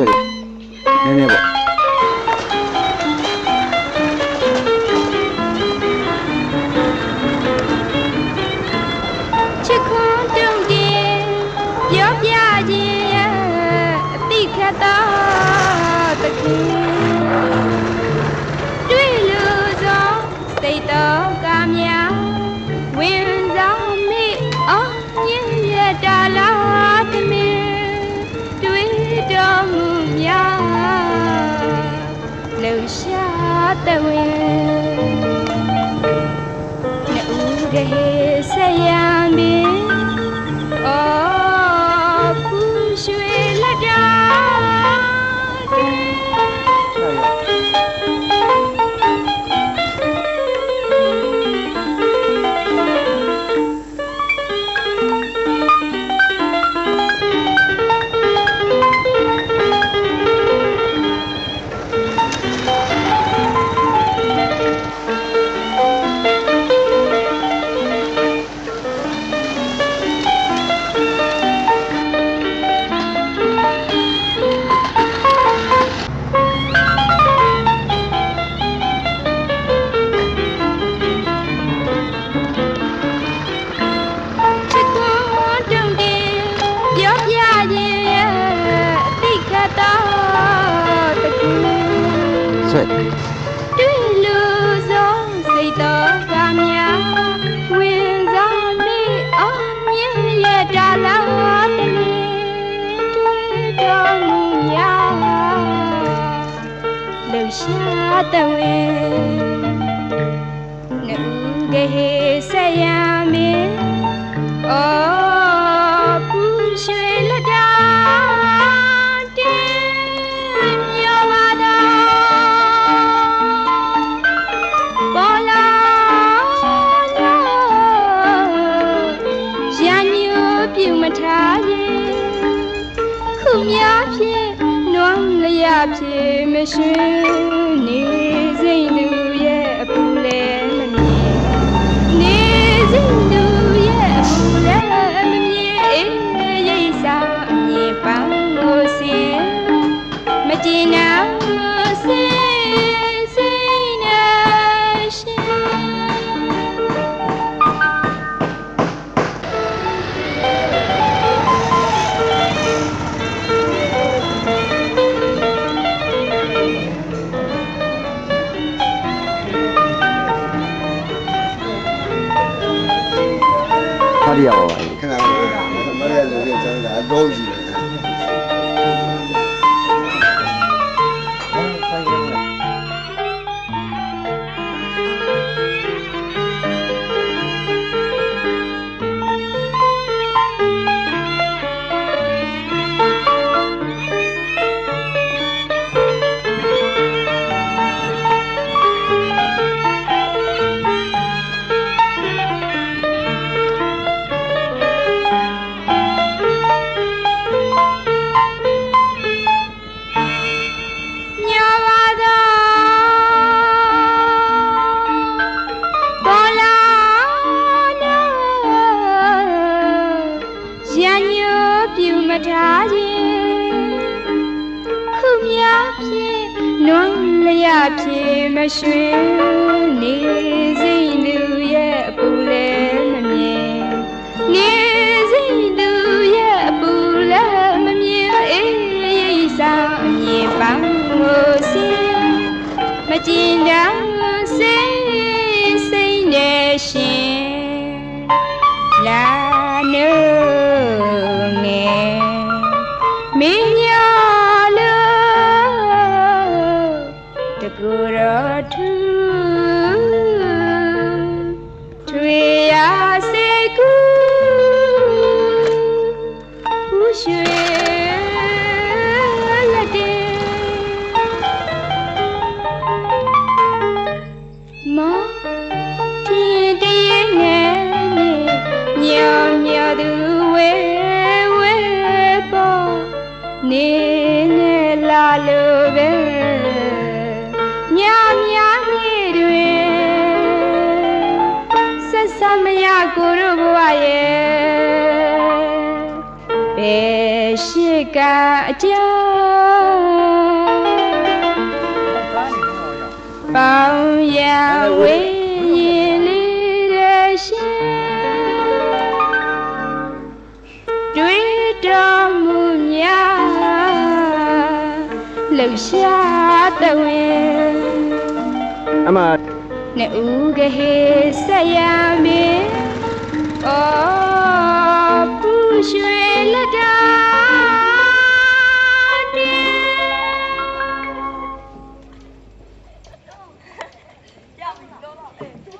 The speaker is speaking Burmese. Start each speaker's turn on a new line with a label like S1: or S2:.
S1: ည်းနည်းပေါ့
S2: ချစ်ခွန်းတုံတင်ပြောပြခြင်းရဲ့အတိခတ်သောတခင်တွေ့လို့သောစိတ်တော်ကများ တဲ့ဝင် ရှာတဲ့ဝင်နှစ်ဦးတည်းဆက်ရမည်အော်ပူရွှေလက်တာတင်မြောပါတော့ပေါ်လာလို့ရန်ညိုပြုမထားရင်ခုများဖြင့်နွမ်း လျက်ဖြင့်မရွှင်နေစိမ့်လူရဲ့အပူလည်းမမြင်နေစဉ်သူရဲ့အမှုလည်းမမြင်အေးရိတ်စားအမြင်ပန်းကိုစင်မကျင်နာစင်
S1: ဖားရပါပါ
S3: ခဏလေးမရလို့ပြန်ကျွန်တော်အတော့ကြီးတယ်
S2: ထားခြင်းခုများဖြင့်နွမ်းလျက်ဖြင့်မရွှင်နေစိမ့်လူရဲ့အပူလည်းမမြင်နေစိမ့်လူရဲ့အပူလည်းမမြင်အေးရိတ်စားအမြင်ပန်းကိုစင်မကျင်တမ်းစိတ်စိတ်နဲ့ရှင်လာနိုး ကိုရုဘဝရဲ့ဘယ်ရှိကအကြောင်းပေါင်းရဝေးရင်လေးတဲ့ရှင်တွေ့တော်မူများလှူရှာတဲ့ဝင်
S1: အမ
S2: နှူးကဟေဆက်ရမေဩ